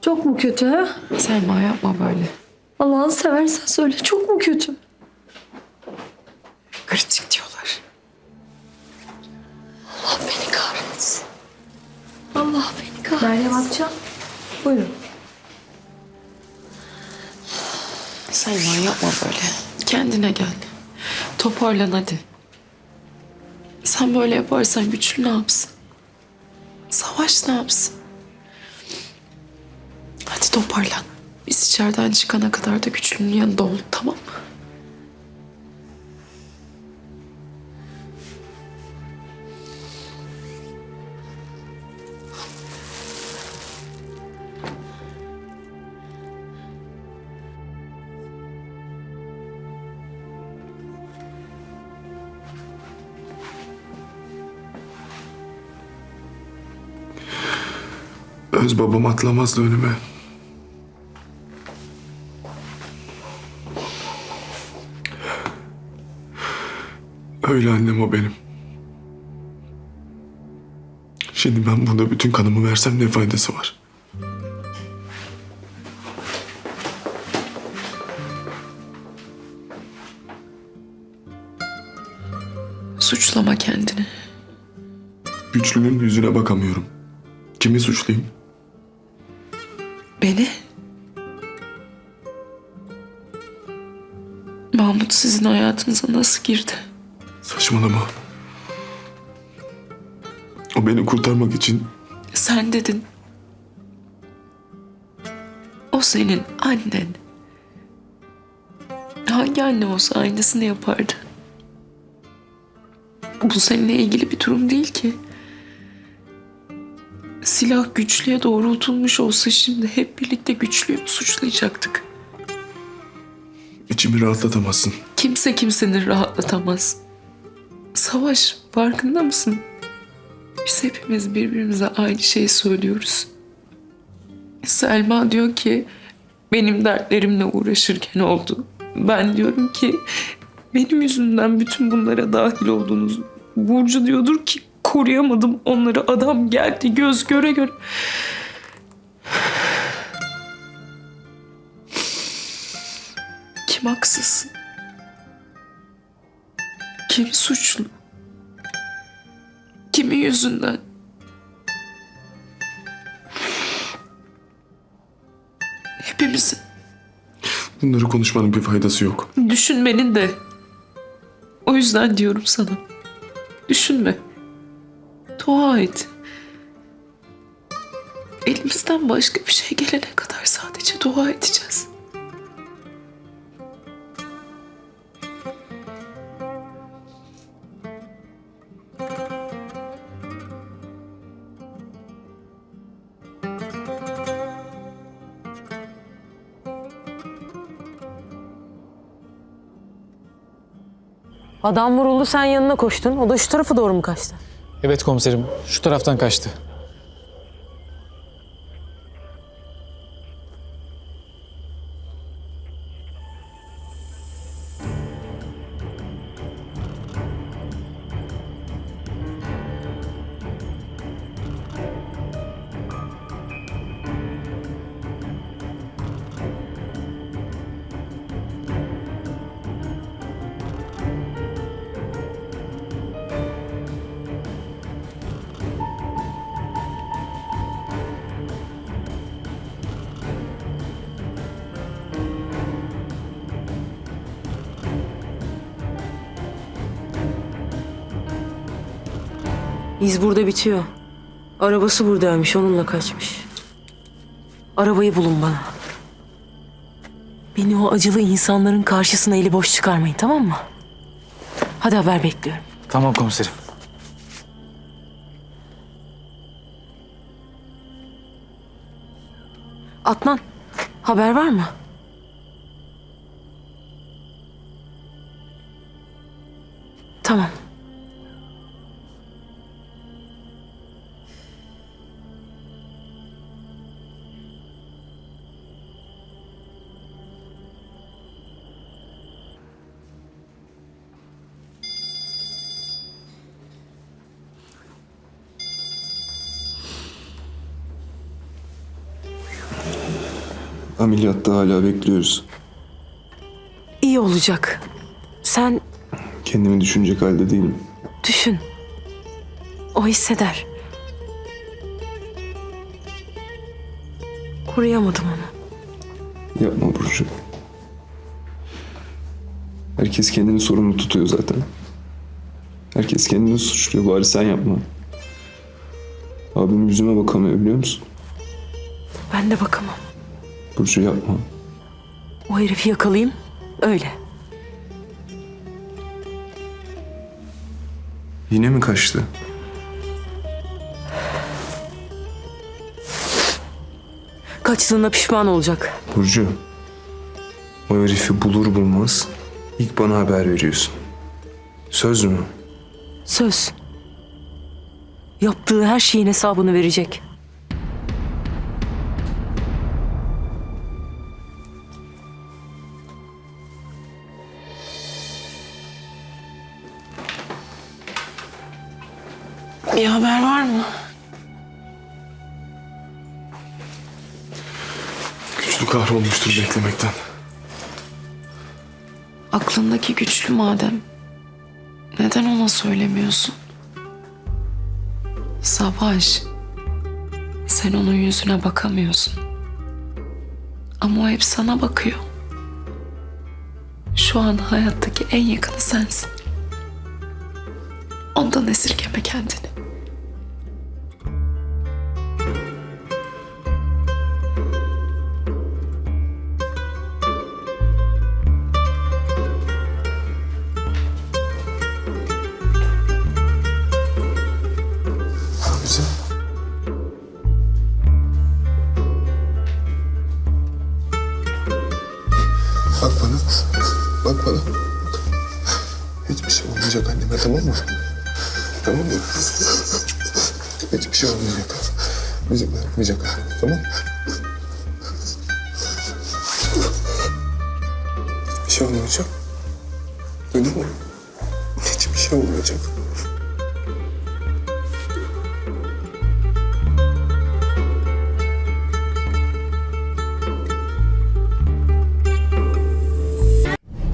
Çok mu kötü ha? Selma yapma böyle. Allah'ını seversen söyle çok mu kötü? Kritik diyorlar. Allah beni kahretsin. Allah beni kahretsin. Meryem Akça. Buyurun. Selma yapma böyle. Kendine gel. Toparlan hadi. Sen böyle yaparsan güçlü ne yapsın? Savaş ne yapsın? Toparlan. Biz içeriden çıkana kadar da güçlünün yanında ol tamam mı? Öz babam atlamazdı önüme. Öyle annem o benim. Şimdi ben burada bütün kanımı versem ne faydası var? Suçlama kendini. Güçlünün yüzüne bakamıyorum. Kimi suçlayayım? Beni? Mahmut sizin hayatınıza nasıl girdi? Saçmalama. O beni kurtarmak için Sen dedin. O senin annen. Hangi anne olsa aynısını yapardı. Bu seninle ilgili bir durum değil ki. Silah güçlüye doğrultulmuş olsa şimdi hep birlikte güçlüyü mü suçlayacaktık? içimi rahatlatamazsın. Kimse kimsenin rahatlatamaz. Savaş farkında mısın? Biz hepimiz birbirimize aynı şeyi söylüyoruz. Selma diyor ki benim dertlerimle uğraşırken oldu. Ben diyorum ki benim yüzümden bütün bunlara dahil oldunuz. Burcu diyordur ki koruyamadım onları adam geldi göz göre göre. Kim haksız? Kim suçlu? Kimin yüzünden? Hepimizin. Bunları konuşmanın bir faydası yok. Düşünmenin de. O yüzden diyorum sana. Düşünme. Dua et. Elimizden başka bir şey gelene kadar sadece dua edeceğiz. Adam vuruldu sen yanına koştun. O da şu tarafa doğru mu kaçtı? Evet komiserim. Şu taraftan kaçtı. İz burada bitiyor. Arabası buradaymış onunla kaçmış. Arabayı bulun bana. Beni o acılı insanların karşısına eli boş çıkarmayın tamam mı? Hadi haber bekliyorum. Tamam komiserim. Adnan haber var mı? Tamam. Ameliyatta hala bekliyoruz. İyi olacak. Sen Kendimi düşünecek halde değilim. düşün. O hisseder. Koruyamadım onu. Yapma Burcu. Herkes kendini sorumlu tutuyor zaten. Herkes kendini suçluyor. Bari sen yapma. Abim yüzüme bakamıyor biliyor musun? Ben de bakamam. Burcu yapma. O herifi yakalayayım. Öyle. Yine mi kaçtı? Kaçtığına pişman olacak. Burcu. O herifi bulur bulmaz ilk bana haber veriyorsun. Söz mü? Söz. Yaptığı her şeyin hesabını verecek. Bir haber var mı? Güçlü kahrolmuştur beklemekten. Aklındaki güçlü madem. Neden ona söylemiyorsun? Savaş. Sen onun yüzüne bakamıyorsun. Ama o hep sana bakıyor. Şu an hayattaki en yakını sensin. Ondan esirgeme kendini. Olmayacak anneme tamam mı? Tamam mı? Hiçbir şey olmayacak. Bizi bırakmayacak anneme tamam mı? Hiçbir şey olmayacak. Duydun mu? Hiçbir şey olmayacak.